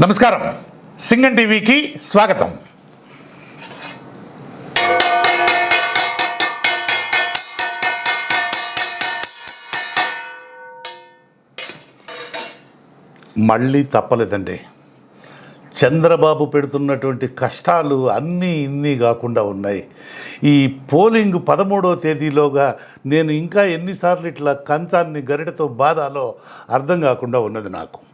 నమస్కారం. సింగన్ టీవీకి స్వాగతం. మళ్ళీ తప్పలేదండి. చంద్రబాబు పెడుతున్నటువంటి కష్టాలు అన్నీ ఇన్ని కాకుండా ఉన్నాయి. ఈ పోలింగ్ పదమూడో తేదీలోగా నేను ఇంకా ఎన్నిసార్లు ఇట్లా కంచాన్ని గరిటతో బాధాలో అర్థం కాకుండా ఉన్నది నాకు.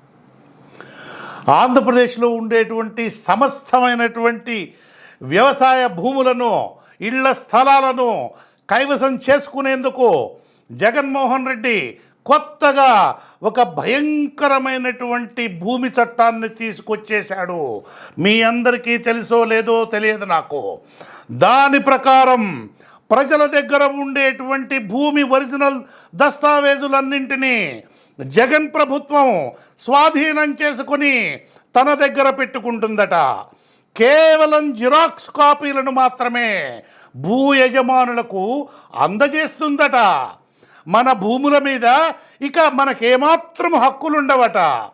ఆంధ్రప్రదేశ్లో ఉండేటువంటి సమస్తమైనటువంటి వ్యవసాయ భూములను ఇళ్ళ స్థలాలను కైవసం చేసుకునేందుకు జగన్మోహన్ రెడ్డి కొత్తగా ఒక భయంకరమైనటువంటి భూమి చట్టాన్ని తీసుకొచ్చేశాడు. మీ అందరికీ తెలుసో లేదో తెలియదు నాకు. దాని ప్రకారం ప్రజల దగ్గర ఉండేటువంటి భూమి ఒరిజినల్ దస్తావేజులన్నింటినీ జగన్ ప్రభుత్వం స్వాధీనం చేసుకుని తన దగ్గర పెట్టుకుంటుందట. కేవలం జిరాక్స్ కాపీలను మాత్రమే భూ యజమానులకు అందజేస్తుందట. మన భూముల మీద ఇక మనకేమాత్రం హక్కులుండవట.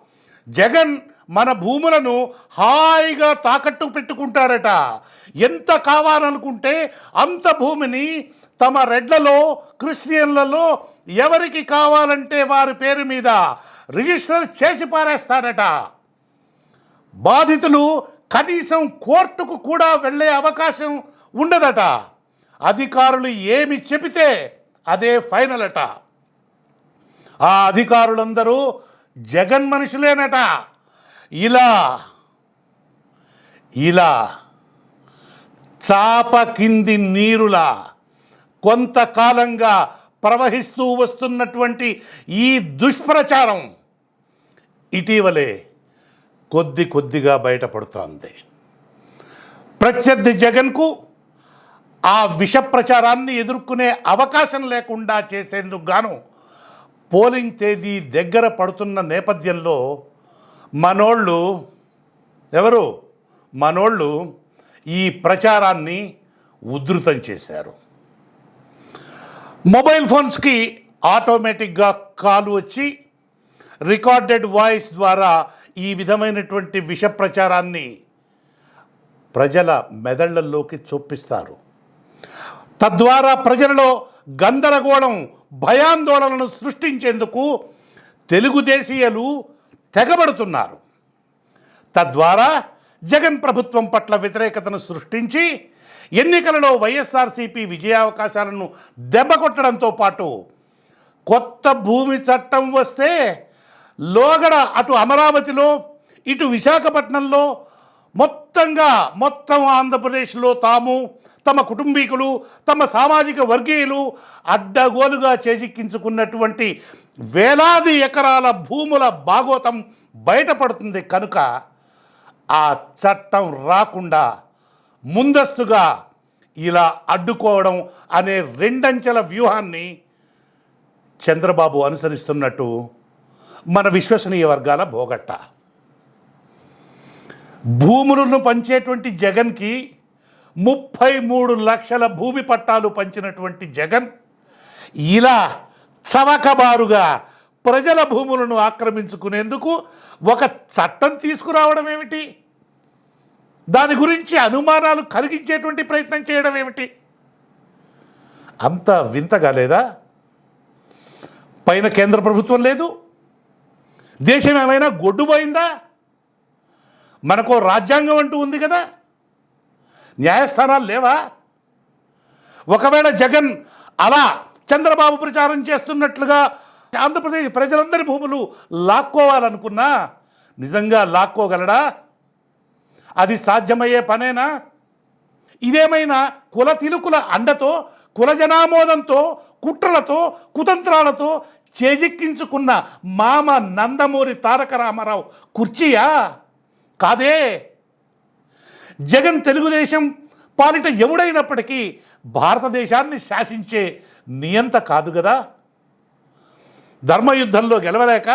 జగన్ మన భూములను హాయిగా తాకట్టు పెట్టుకుంటారట. ఎంత కావాలనుకుంటే అంత భూమిని తమ రెడ్లలో క్రిస్టియన్లలో ఎవరికి కావాలంటే వారి పేరు మీద రిజిస్టర్ చేసి పారేస్తాడట. బాధితులు కనీసం కోర్టుకు కూడా వెళ్ళే అవకాశం ఉండదట. అధికారులు ఏమి చెబితే అదే ఫైనల్ అట ఆ అధికారులందరూ జగన్ మనుషులేనట. ఇలా ఇలా చాప కింది నీరులా కొంతకాలంగా ప్రవహిస్తూ వస్తున్నటువంటి ఈ దుష్ప్రచారం ఇటీవలే కొద్ది కొద్దిగా బయటపడుతోంది. ప్రత్యర్థి జగన్కు ఆ విష ప్రచారాన్ని ఎదుర్కొనే అవకాశం లేకుండా చేసేందుకు గాను పోలింగ్ తేదీ దగ్గర పడుతున్న నేపథ్యంలో మనోళ్ళు ఎవరు? మనోళ్ళు ఈ ప్రచారాన్ని ఉధృతం చేశారు. మొబైల్ ఫోన్స్కి ఆటోమేటిక్గా కాల్ వచ్చి రికార్డెడ్ వాయిస్ ద్వారా ఈ విధమైనటువంటి విష ప్రచారాన్ని ప్రజల మెదళ్ళలోకి చొప్పిస్తారు. తద్వారా ప్రజలలో గందరగోళం భయాందోళనను సృష్టించేందుకు తెలుగుదేశీయులు తెగబడుతున్నారు. తద్వారా జగన్ ప్రభుత్వం పట్ల వ్యతిరేకతను సృష్టించి ఎన్నికలలో వైఎస్ఆర్సీపీ విజయావకాశాలను దెబ్బకొట్టడంతో పాటు కొత్త భూమి చట్టం వస్తే లోగడ అటు అమరావతిలో ఇటు విశాఖపట్నంలో మొత్తంగా మొత్తం ఆంధ్రప్రదేశ్లో తాము తమ కుటుంబీకులు తమ సామాజిక వర్గీయులు అడ్డగోలుగా చేజిక్కించుకున్నటువంటి వేలాది ఎకరాల భూముల భాగోతం బయటపడుతుంది కనుక ఆ చట్టం రాకుండా ముందస్తుగా ఇలా అడ్డుకోవడం అనే రెండంచెల వ్యూహాన్ని చంద్రబాబు అనుసరిస్తున్నట్టు మన విశ్వసనీయ వర్గాల భోగట్ట భూములను పంచేటువంటి జగన్కి ముప్పై మూడు లక్షల భూమి పట్టాలు పంచినటువంటి జగన్ ఇలా చవకబారుగా ప్రజల భూములను ఆక్రమించుకునేందుకు ఒక చట్టం తీసుకురావడం ఏమిటి? దాని గురించి అనుమానాలు కలిగించేటువంటి ప్రయత్నం చేయడం ఏమిటి? అంత వింతగా లేదా? పైన కేంద్ర ప్రభుత్వం లేదు. దేశం ఏమైనా గొడ్డుపోయిందా మనకో రాజ్యాంగం అంటూ ఉంది కదా. న్యాయస్థానాలు లేవా? ఒకవేళ జగన్ అలా చంద్రబాబు ప్రచారం చేస్తున్నట్లుగా ఆంధ్రప్రదేశ్ ప్రజలందరి భూములు లాక్కోవాలనుకున్నా నిజంగా లాక్కోగలడా? అది సాధ్యమయ్యే పనేనా? ఇదేమైనా కుల తిలుకుల అండతో కుల జనామోదంతో కుట్రలతో కుతంత్రాలతో చేజిక్కించుకున్న మామ నందమూరి తారక రామారావు కుర్చీయా? కాదే. జగన్ తెలుగుదేశం పాలిట ఎవడైనప్పటికీ భారతదేశాన్ని శాసించే నియంత కాదు కదా ధర్మయుద్ధంలో గెలవలేక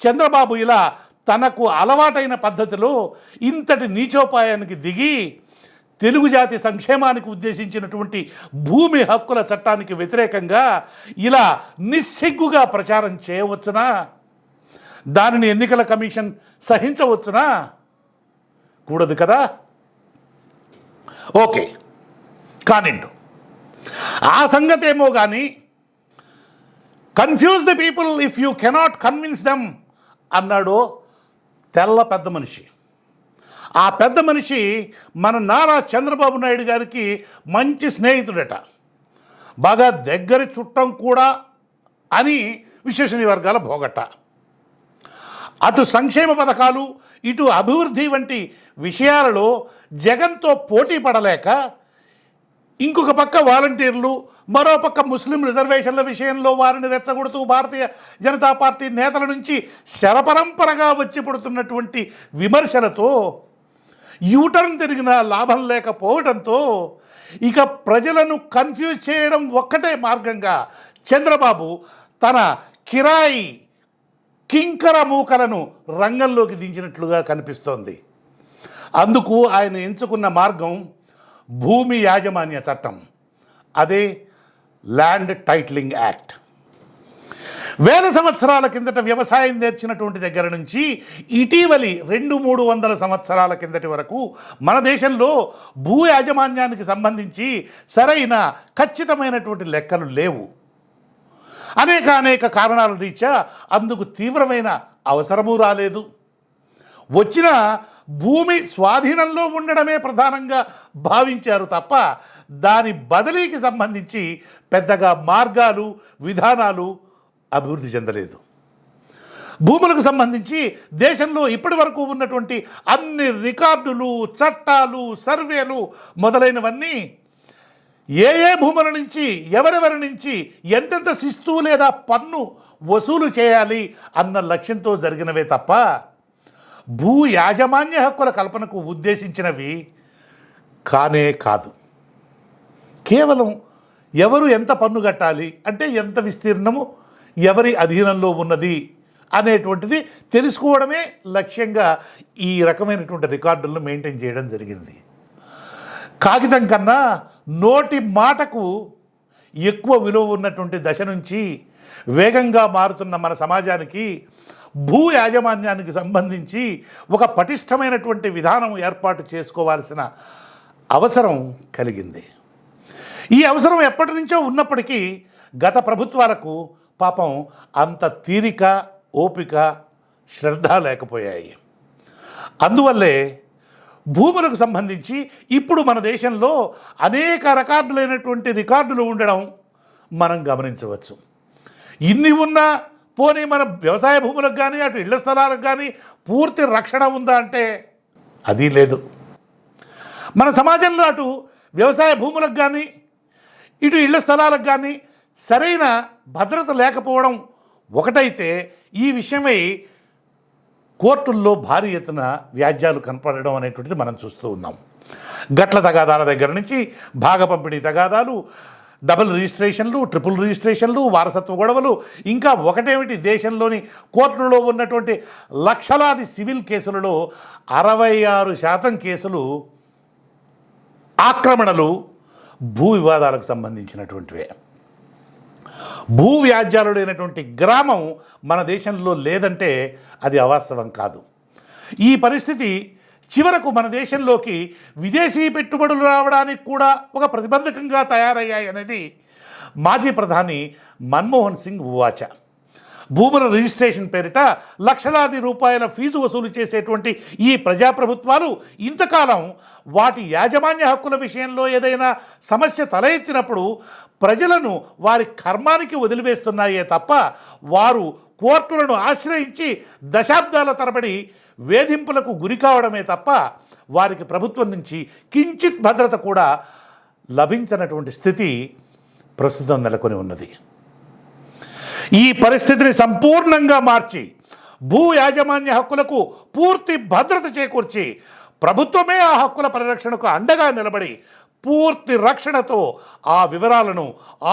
చంద్రబాబు ఇలా తనకు అలవాటైన పద్ధతిలో ఇంతటి నీచోపాయానికి దిగి తెలుగు జాతి సంక్షేమానికి ఉద్దేశించినటువంటి భూమి హక్కుల చట్టానికి వ్యతిరేకంగా ఇలా నిస్సిగ్గుగా ప్రచారం చేయవచ్చునా? దానిని ఎన్నికల కమిషన్ సహించవచ్చునా? కూడదు కదా? ఓకే. కానిండు. ఆ సంగతి ఏమో కానీ confuse the people if you cannot convince them అన్నాడు తెల్ల పెద్ద మనిషి. ఆ పెద్ద మనిషి మన నారా చంద్రబాబు నాయుడు గారికి మంచి స్నేహితుడట. బాగా దగ్గరి చుట్టం కూడా అని విశేషణ వర్గాల భోగట. అటు సంక్షేమ పథకాలు ఇటు అభివృద్ధి వంటి విషయాలలో జగన్తో పోటీ పడలేక ఇంకొక పక్క వాలంటీర్లు మరో పక్క ముస్లిం రిజర్వేషన్ల విషయంలో వారిని రెచ్చగొడుతూ భారతీయ జనతా పార్టీ నేతల నుంచి శరపరంపరగా వచ్చి పడుతున్నటువంటి విమర్శలతో యూటర్న్ తిరిగిన లాభం లేకపోవడంతో ఇక ప్రజలను కన్ఫ్యూజ్ చేయడం ఒక్కటే మార్గంగా చంద్రబాబు తన కిరాయి కింకర మూకలను రంగంలోకి దించినట్లుగా కనిపిస్తోంది. అందుకు ఆయన ఎంచుకున్న మార్గం భూమి యాజమాన్య చట్టం. అదే ల్యాండ్ టైటిలింగ్ యాక్ట్ వేల సంవత్సరాల కిందట వ్యవసాయం నేర్చినటువంటి దగ్గర నుంచి ఇటీవలి రెండు మూడు వందల సంవత్సరాల కిందటి వరకు మన దేశంలో భూ యాజమాన్యానికి సంబంధించి సరైన ఖచ్చితమైనటువంటి లెక్కలు లేవు. అనేక అనేక కారణాల రీత్యా అందుకు తీవ్రమైన అవసరము రాలేదు. వచ్చిన భూమి స్వాధీనంలో ఉండడమే ప్రధానంగా భావించారు తప్ప దాని బదిలీకి సంబంధించి పెద్దగా మార్గాలు విధానాలు అభివృద్ధి చెందలేదు. భూములకు సంబంధించి దేశంలో ఇప్పటి వరకు ఉన్నటువంటి అన్ని రికార్డులు చట్టాలు సర్వేలు మొదలైనవన్నీ ఏ ఏ భూముల నుంచి ఎవరెవరి నుంచి ఎంతెంత శిస్తు లేదా పన్ను వసూలు చేయాలి అన్న లక్ష్యంతో జరిగినవే తప్ప భూ యాజమాన్య హక్కుల కల్పనకు ఉద్దేశించినవి కానే కాదు. కేవలం ఎవరు ఎంత పన్ను కట్టాలి అంటే ఎంత విస్తీర్ణము ఎవరి అధీనంలో ఉన్నది అనేటువంటిది తెలుసుకోవడమే లక్ష్యంగా ఈ రకమైనటువంటి రికార్డులను మెయింటైన్ చేయడం జరిగింది. కాగితం కన్నా నోటి మాటకు ఎక్కువ విలువ ఉన్నటువంటి దశ నుంచి వేగంగా మారుతున్న మన సమాజానికి భూ యాజమాన్యానికి సంబంధించి ఒక పటిష్టమైనటువంటి విధానం ఏర్పాటు చేసుకోవాల్సిన అవసరం కలిగింది. ఈ అవసరం ఎప్పటి నుంచో ఉన్నప్పటికీ గత ప్రభుత్వాలకు పాపం అంత తీరిక ఓపిక శ్రద్ధ లేకపోయాయి. అందువల్లే భూములకు సంబంధించి ఇప్పుడు మన దేశంలో అనేక రకార్డులైనటువంటి రికార్డులు ఉండడం మనం గమనించవచ్చు. ఇన్ని ఉన్నా పోనీ మన వ్యవసాయ భూములకు కానీ అటు ఇళ్ళ స్థలాలకు కానీ పూర్తి రక్షణ ఉందా అంటే అది లేదు. మన సమాజంలో అటు వ్యవసాయ భూములకు కానీ ఇటు ఇళ్ళ స్థలాలకు కానీ సరైన భద్రత లేకపోవడం ఒకటైతే ఈ విషయమై కోర్టుల్లో భారీ ఎత్తున వ్యాజ్యాలు కనపడడం అనేటువంటిది మనం చూస్తూ ఉన్నాం. గట్ల తగాదాల దగ్గర నుంచి భాగ పంపిణీ తగాదాలు డబుల్ రిజిస్ట్రేషన్లు ట్రిపుల్ రిజిస్ట్రేషన్లు వారసత్వ గొడవలు. ఇంకా ఒకటేమిటి? దేశంలోని కోర్టులలో ఉన్నటువంటి లక్షలాది సివిల్ కేసులలో అరవై ఆరు శాతం కేసులు ఆక్రమణలు భూ వివాదాలకు సంబంధించినటువంటివే. భూ వ్యాజ్యాలు లేనటువంటి గ్రామం మన దేశంలో లేదంటే అది అవాస్తవం కాదు. ఈ పరిస్థితి చివరకు మన దేశంలోకి విదేశీ పెట్టుబడులు రావడానికి కూడా ఒక ప్రతిబంధకంగా తయారయ్యాయి అనేది మాజీ ప్రధాని మన్మోహన్ సింగ్ ఉవాచ. భూముల రిజిస్ట్రేషన్ పేరిట లక్షలాది రూపాయల ఫీజు వసూలు చేసేటువంటి ఈ ప్రజాప్రభుత్వాలు ఇంతకాలం వాటి యాజమాన్య హక్కుల విషయంలో ఏదైనా సమస్య తల ఎత్తినప్పుడు ప్రజలను వారి కర్మానికి వదిలివేస్తున్నాయే తప్ప వారు కోర్టులను ఆశ్రయించి దశాబ్దాల తరబడి వేధింపులకు గురి కావడమే తప్ప వారికి ప్రభుత్వం నుంచి కించిత్ భద్రత కూడా లభించినటువంటి స్థితి ప్రస్తుతం నెలకొని ఉన్నది. ఈ పరిస్థితిని సంపూర్ణంగా మార్చి భూ యాజమాన్య హక్కులకు పూర్తి భద్రత చేకూర్చి ప్రభుత్వమే ఆ హక్కుల పరిరక్షణకు అండగా నిలబడి పూర్తి రక్షణతో ఆ వివరాలను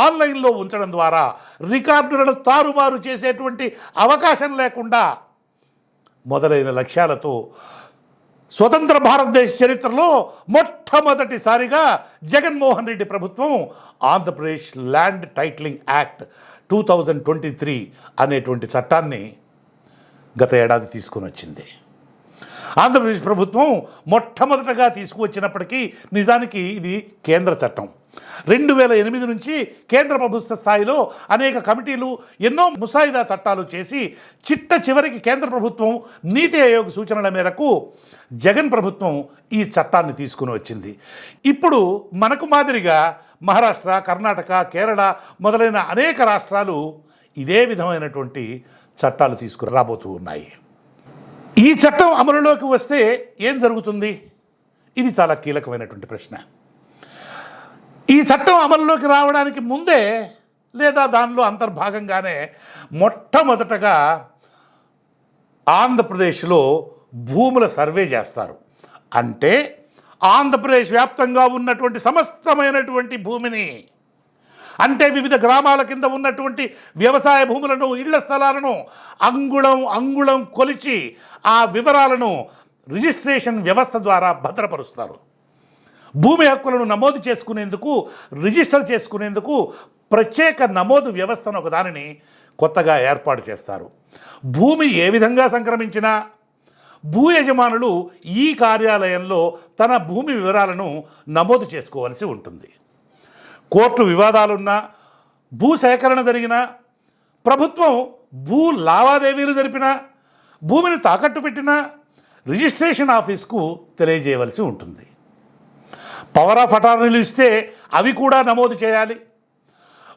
ఆన్లైన్లో ఉంచడం ద్వారా రికార్డులను తారుమారు చేసేటువంటి అవకాశం లేకుండా మొదలైన లక్ష్యాలతో స్వతంత్ర భారతదేశ చరిత్రలో మొట్టమొదటిసారిగా జగన్మోహన్ రెడ్డి ప్రభుత్వం Andhra Pradesh land titling act two thousand twenty three అనేటువంటి చట్టాన్ని గత ఏడాది తీసుకొని వచ్చింది ఆంధ్రప్రదేశ్ ప్రభుత్వం మొట్టమొదటగా తీసుకువచ్చినప్పటికీ నిజానికి ఇది కేంద్ర చట్టం. రెండు వేల ఎనిమిది నుంచి కేంద్ర ప్రభుత్వ స్థాయిలో అనేక కమిటీలు ఎన్నో ముసాయిదా చట్టాలు చేసి చిట్ట చివరికి కేంద్ర ప్రభుత్వం నీతి ఆయోగ్ సూచనల మేరకు జగన్ ప్రభుత్వం ఈ చట్టాన్ని తీసుకుని వచ్చింది. ఇప్పుడు మనకు మాదిరిగా మహారాష్ట్ర కర్ణాటక కేరళ మొదలైన అనేక రాష్ట్రాలు ఇదే విధమైనటువంటి చట్టాలు తీసుకుని రాబోతూ ఉన్నాయి. ఈ చట్టం అమలులోకి వస్తే ఏం జరుగుతుంది? ఇది చాలా కీలకమైనటువంటి ప్రశ్న. ఈ చట్టం అమలులోకి రావడానికి ముందే లేదా దానిలో అంతర్భాగంగానే మొట్టమొదటగా ఆంధ్రప్రదేశ్లో భూముల సర్వే చేస్తారు. అంటే ఆంధ్రప్రదేశ్ వ్యాప్తంగా ఉన్నటువంటి సమస్తమైనటువంటి భూమిని అంటే వివిధ గ్రామాల కింద ఉన్నటువంటి వ్యవసాయ భూములను ఇళ్ళ స్థలాలను అంగుళం అంగుళం కొలిచి ఆ వివరాలను రిజిస్ట్రేషన్ వ్యవస్థ ద్వారా భద్రపరుస్తారు. భూమి హక్కులను నమోదు చేసుకునేందుకు రిజిస్టర్ చేసుకునేందుకు ప్రత్యేక నమోదు వ్యవస్థను ఒక దానిని కొత్తగా ఏర్పాటు చేస్తారు. భూమి ఏ విధంగా సంక్రమించినా భూ యజమానులు ఈ కార్యాలయంలో తన భూమి వివరాలను నమోదు చేసుకోవాల్సి ఉంటుంది. కోర్టు వివాదాలున్నా భూ సేకరణ జరిగినా ప్రభుత్వం భూ లావాదేవీలు జరిపినా భూమిని తాకట్టు పెట్టినా రిజిస్ట్రేషన్ ఆఫీస్కు తెలియజేయవలసి ఉంటుంది. పవర్ ఆఫ్ అటార్నీలు ఇస్తే అవి కూడా నమోదు చేయాలి.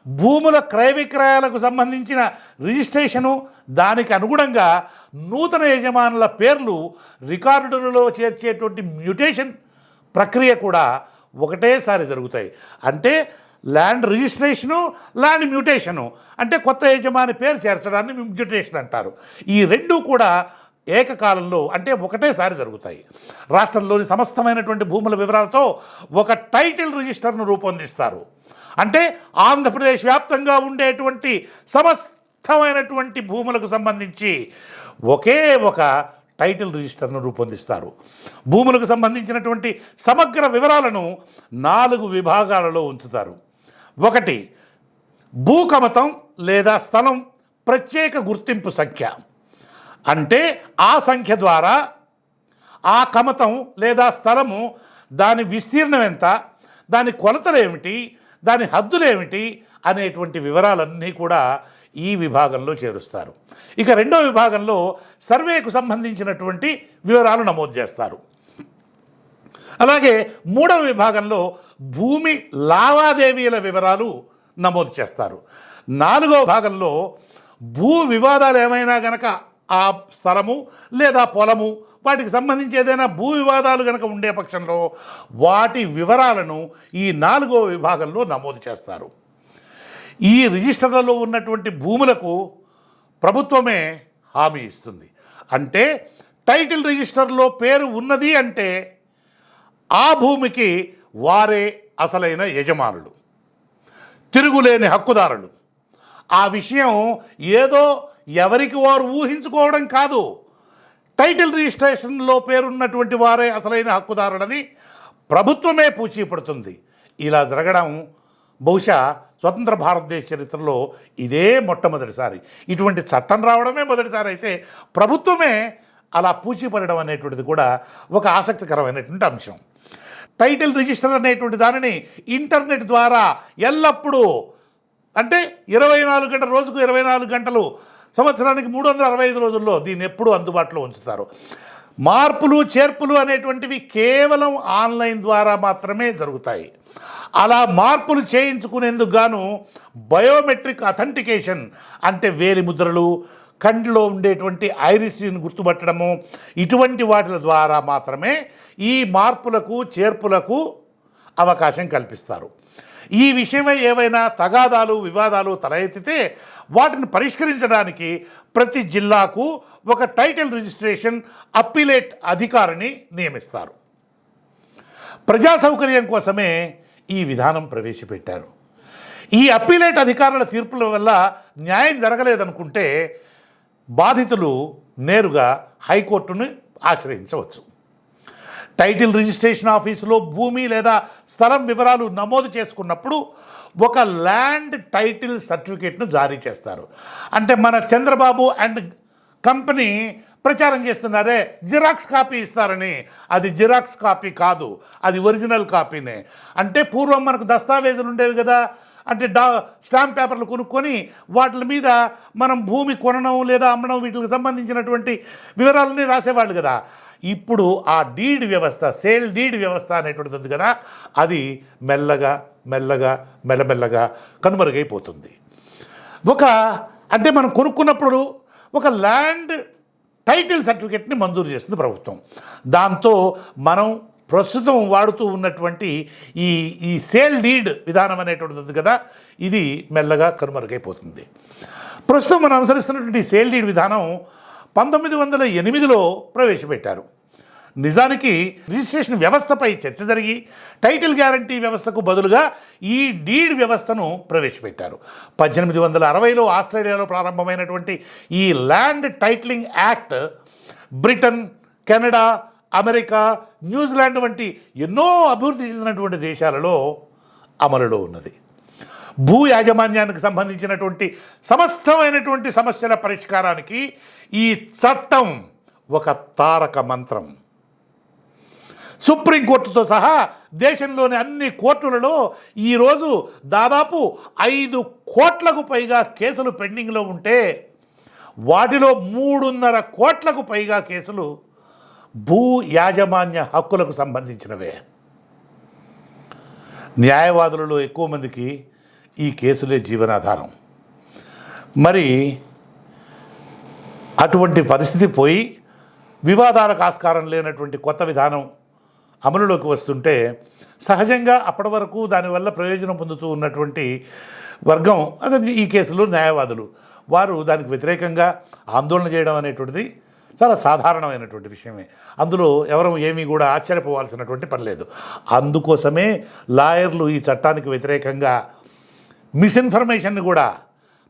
భూముల క్రయ విక్రయాలకు సంబంధించిన రిజిస్ట్రేషను దానికి అనుగుణంగా నూతన యజమానుల పేర్లు రికార్డులలో చేర్చేటువంటి మ్యూటేషన్ ప్రక్రియ కూడా ఒకటేసారి జరుగుతాయి. అంటే ల్యాండ్ రిజిస్ట్రేషను ల్యాండ్ మ్యూటేషను. అంటే కొత్త యజమాని పేరు చేర్చడాన్ని మ్యూటేషన్ అంటారు. ఈ రెండు కూడా ఏకకాలంలో అంటే ఒకటేసారి జరుగుతాయి. రాష్ట్రంలోని సమస్తమైనటువంటి భూముల వివరాలతో ఒక టైటిల్ రిజిస్టర్ను రూపొందిస్తారు. అంటే ఆంధ్రప్రదేశ్ వ్యాప్తంగా ఉండేటువంటి సమస్తమైనటువంటి భూములకు సంబంధించి ఒకే ఒక టైటిల్ రిజిస్టర్ను రూపొందిస్తారు. భూములకు సంబంధించినటువంటి సమగ్ర వివరాలను నాలుగు విభాగాలలో ఉంచుతారు. ఒకటి భూకమతం లేదా స్థలం ప్రత్యేక గుర్తింపు సంఖ్య. అంటే ఆ సంఖ్య ద్వారా ఆ కమతం లేదా స్థలము దాని విస్తీర్ణం ఎంత దాని కొలతలు ఏమిటి దాని హద్దులేమిటి అనేటువంటి వివరాలన్నీ కూడా ఈ విభాగంలో చేరుస్తారు. ఇక రెండో విభాగంలో సర్వేకు సంబంధించినటువంటి వివరాలు నమోదు చేస్తారు. అలాగే మూడవ విభాగంలో భూమి లావాదేవీల వివరాలు నమోదు చేస్తారు. నాలుగవ భాగంలో భూ వివాదాలు ఏమైనా గనక ఆ స్థలము లేదా పొలము వాటికి సంబంధించి ఏదైనా భూ వివాదాలు కనుక ఉండే పక్షంలో వాటి వివరాలను ఈ నాలుగో విభాగంలో నమోదు చేస్తారు. ఈ రిజిస్టర్లలో ఉన్నటువంటి భూములకు ప్రభుత్వమే హామీ ఇస్తుంది. అంటే టైటిల్ రిజిస్టర్లో పేరు ఉన్నది అంటే ఆ భూమికి వారే అసలైన యజమానులు తిరుగులేని హక్కుదారులు. ఆ విషయం ఏదో ఎవరికి వారు ఊహించుకోవడం కాదు. టైటిల్ రిజిస్ట్రేషన్లో పేరున్నటువంటి వారే అసలైన హక్కుదారులని ప్రభుత్వమే పూచీపడుతుంది. ఇలా జరగడం బహుశా స్వతంత్ర భారతదేశ చరిత్రలో ఇదే మొట్టమొదటిసారి. ఇటువంటి చట్టం రావడమే మొదటిసారి అయితే ప్రభుత్వమే అలా పూచిపడడం అనేటువంటిది కూడా ఒక ఆసక్తికరమైనటువంటి అంశం. టైటిల్ రిజిస్టర్ అనేటువంటి దానిని ఇంటర్నెట్ ద్వారా ఎల్లప్పుడూ అంటే ఇరవై నాలుగు గంటల రోజుకు ఇరవై నాలుగు గంటలు సంవత్సరానికి మూడు వందల అరవై ఐదు రోజుల్లో దీన్ని ఎప్పుడూ అందుబాటులో ఉంచుతారు. మార్పులు చేర్పులు అనేటువంటివి కేవలం ఆన్లైన్ ద్వారా మాత్రమే జరుగుతాయి. అలా మార్పులు చేయించుకునేందుకు గాను బయోమెట్రిక్ అథెంటికేషన్ అంటే వేలి ముద్రలు కంటిలో ఉండేటువంటి ఐరిస్ని గుర్తుపట్టడము ఇటువంటి వాటి ద్వారా మాత్రమే ఈ మార్పులకు చేర్పులకు అవకాశం కల్పిస్తారు. ఈ విషయమై ఏవైనా తగాదాలు వివాదాలు తల ఎత్తితే వాటిని పరిష్కరించడానికి ప్రతి జిల్లాకు ఒక టైటిల్ రిజిస్ట్రేషన్ అప్పిలేట్ అధికారిని నియమిస్తారు. ప్రజా సౌకర్యం కోసమే ఈ విధానం ప్రవేశపెట్టారు. ఈ అప్పీలేట్ అధికారుల తీర్పుల వల్ల న్యాయం జరగలేదనుకుంటే బాధితులు నేరుగా హైకోర్టును ఆశ్రయించవచ్చు. టైటిల్ రిజిస్ట్రేషన్ ఆఫీసులో భూమి లేదా స్థలం వివరాలు నమోదు చేసుకున్నప్పుడు ఒక ల్యాండ్ టైటిల్ సర్టిఫికేట్ను జారీ చేస్తారు. అంటే మన చంద్రబాబు అండ్ కంపెనీ ప్రచారం చేస్తున్నారే. జిరాక్స్ కాపీ ఇస్తారని. అది జిరాక్స్ కాపీ కాదు. అది ఒరిజినల్ కాపీనే. అంటే పూర్వం మనకు దస్తావేజులు ఉండేవి కదా. అంటే డా స్టాంప్ పేపర్లు కొనుక్కొని వాటి మీద మనం భూమి కొనడం లేదా అమ్మడం వీటికి సంబంధించినటువంటి వివరాలన్నీ రాసేవాళ్ళు కదా. ఇప్పుడు ఆ డీడ్ వ్యవస్థ సేల్ డీడ్ వ్యవస్థ అనేటువంటిది కదా. అది మెల్లగా మెల్లగా మెల్లమెల్లగా కనుమరుగైపోతుంది. ఒక అంటే మనం కొనుక్కున్నప్పుడు ఒక ల్యాండ్ టైటిల్ సర్టిఫికెట్ని మంజూరు చేస్తుంది ప్రభుత్వం. దాంతో మనం ప్రస్తుతం వాడుతూ ఉన్నటువంటి ఈ ఈ సేల్ డీడ్ విధానం అనేటువంటిది ఉంది కదా ఇది మెల్లగా కనుమరుగైపోతుంది. ప్రస్తుతం మనం అనుసరిస్తున్నటువంటి సేల్ డీడ్ విధానం పంతొమ్మిది వందల ఎనిమిదిలో ప్రవేశపెట్టారు. నిజానికి రిజిస్ట్రేషన్ వ్యవస్థపై చర్చ జరిగి టైటిల్ గ్యారంటీ వ్యవస్థకు బదులుగా ఈ డీడ్ వ్యవస్థను ప్రవేశపెట్టారు. పద్దెనిమిది వందల అరవైలో ఆస్ట్రేలియాలో ప్రారంభమైనటువంటి ఈ land titling act Britain Canada America New Zealand వంటి ఎన్నో అభివృద్ధి చెందినటువంటి దేశాలలో అమలులో ఉన్నది. భూ యాజమాన్యానికి సంబంధించినటువంటి సమస్తమైనటువంటి సమస్యల పరిష్కారానికి ఈ చట్టం ఒక తారక మంత్రం. సుప్రీంకోర్టుతో సహా దేశంలోని అన్ని కోర్టులలో ఈరోజు దాదాపు ఐదు కోట్లకు పైగా కేసులు పెండింగ్లో ఉంటే వాటిలో మూడున్నర కోట్లకు పైగా కేసులు భూ యాజమాన్య హక్కులకు సంబంధించినవే. న్యాయవాదులలో ఎక్కువ మందికి ఈ కేసులే జీవనాధారం. మరి అటువంటి పరిస్థితి పోయి వివాదాలకు ఆస్కారం లేనటువంటి కొత్త విధానం అమలులోకి వస్తుంటే సహజంగా అప్పటి వరకు దానివల్ల ప్రయోజనం పొందుతూ ఉన్నటువంటి వర్గం అదే ఈ కేసులో న్యాయవాదులు. వారు దానికి వ్యతిరేకంగా ఆందోళన చేయడం అనేటువంటిది చాలా సాధారణమైనటువంటి విషయమే. అందులో ఎవరు ఏమీ కూడా ఆశ్చర్యపోవాల్సినటువంటి పని లేదు. అందుకోసమే లాయర్లు ఈ చట్టానికి వ్యతిరేకంగా మిస్ఇన్ఫర్మేషన్ని కూడా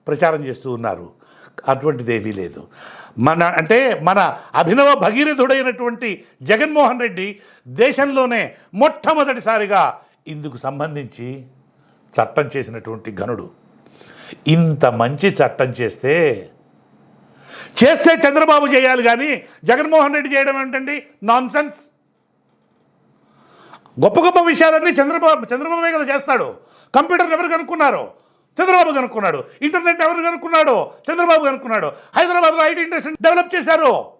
ప్రచారం చేస్తూ ఉన్నారు. అటువంటిది ఏమీ లేదు. మన అంటే మన అభినవ భగీరథుడైనటువంటి జగన్మోహన్ రెడ్డి దేశంలోనే మొట్టమొదటిసారిగా ఇందుకు సంబంధించి చట్టం చేసినటువంటి ఘనుడు. ఇంత మంచి చట్టం చేస్తే చేస్తే చంద్రబాబు చేయాలి కానీ జగన్మోహన్ రెడ్డి చేయడం ఏంటండి నాన్ సెన్స్ గొప్ప గొప్ప విషయాలన్నీ చంద్రబాబు చంద్రబాబే కదా చేస్తాడు. కంప్యూటర్ ఎవరు కనుక్కున్నారు? చంద్రబాబు కనుక్కున్నాడు. ఇంటర్నెట్ ఎవరు కనుక్కున్నాడు? చంద్రబాబు కనుక్కున్నాడు. హైదరాబాద్లో ఐటీ ఇండస్ట్రీ డెవలప్ చేశారు.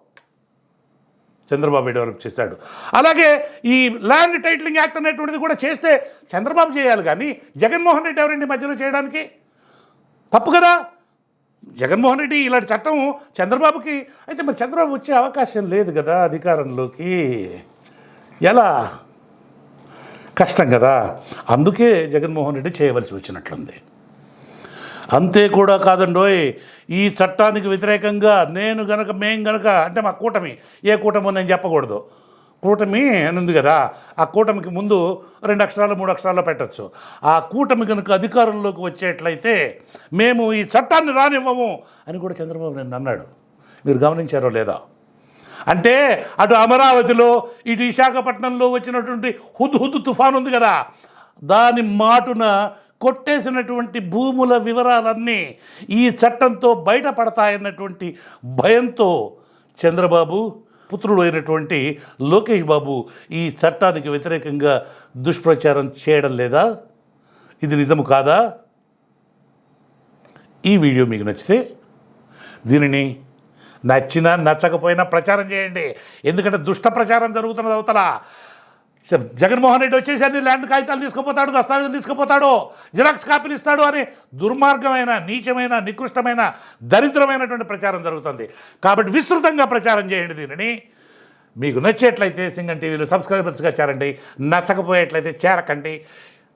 చంద్రబాబు డెవలప్ చేశాడు. అలాగే ఈ ల్యాండ్ టైటిలింగ్ యాక్ట్ అనేటువంటిది కూడా చేస్తే చంద్రబాబు చేయాలి కానీ జగన్మోహన్ రెడ్డి ఎవరండి మధ్యలో చేయడానికి? తప్పు కదా. జగన్మోహన్ రెడ్డి ఇలాంటి చట్టం చంద్రబాబుకి అయితే మరి చంద్రబాబు వచ్చే అవకాశం లేదు కదా అధికారంలోకి. ఎలా? కష్టం కదా. అందుకే జగన్మోహన్ రెడ్డి చేయవలసి వచ్చినట్లుంది. అంతే కూడా కాదండోయ్. ఈ చట్టానికి వ్యతిరేకంగా నేను గనక మేం గనక అంటే మా కూటమి ఏ కూటమో నేను చెప్పకూడదు. కూటమి అని ఉంది కదా ఆ కూటమికి ముందు రెండు అక్షరాలు మూడు అక్షరాలు పెట్టచ్చు. ఆ కూటమి కనుక అధికారంలోకి వచ్చేట్లయితే మేము ఈ చట్టాన్ని రానివ్వము అని కూడా చంద్రబాబు నేను అన్నాడు మీరు గమనించారో లేదా? అంటే అటు అమరావతిలో ఇటు విశాఖపట్నంలో వచ్చినటువంటి హుద్దు హుద్దు తుఫాన్ ఉంది కదా దాని మాటున కొట్టేసినటువంటి భూముల వివరాలన్నీ ఈ చట్టంతో బయటపడతాయన్నటువంటి భయంతో చంద్రబాబు పుత్రుడు అయినటువంటి లోకేష్ బాబు ఈ చట్టానికి వ్యతిరేకంగా దుష్ప్రచారం చేయడం లేదా? ఇది నిజము కాదా? ఈ వీడియో మీకు నచ్చితే దీనిని నచ్చినా నచ్చకపోయినా ప్రచారం చేయండి. ఎందుకంటే దుష్ట ప్రచారం జరుగుతున్నది అవతల. జగన్మోహన్ రెడ్డి వచ్చేసి అన్ని ల్యాండ్ కాగితాలు తీసుకుపోతాడు దస్తావేజులు తీసుకుపోతాడు జిరాక్స్ కాపీలు ఇస్తాడు అని దుర్మార్గమైన నీచమైన నికృష్టమైన దరిద్రమైనటువంటి ప్రచారం జరుగుతుంది. కాబట్టి విస్తృతంగా ప్రచారం చేయండి దీనిని. మీకు నచ్చేట్లయితే సింగన్ టీవీలో సబ్స్క్రైబర్స్గా చేరండి. నచ్చకపోయేట్లయితే చేరకండి.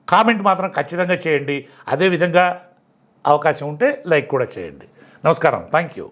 కామెంట్ మాత్రం ఖచ్చితంగా చేయండి. అదేవిధంగా అవకాశం ఉంటే లైక్ కూడా చేయండి. నమస్కారం. Thank you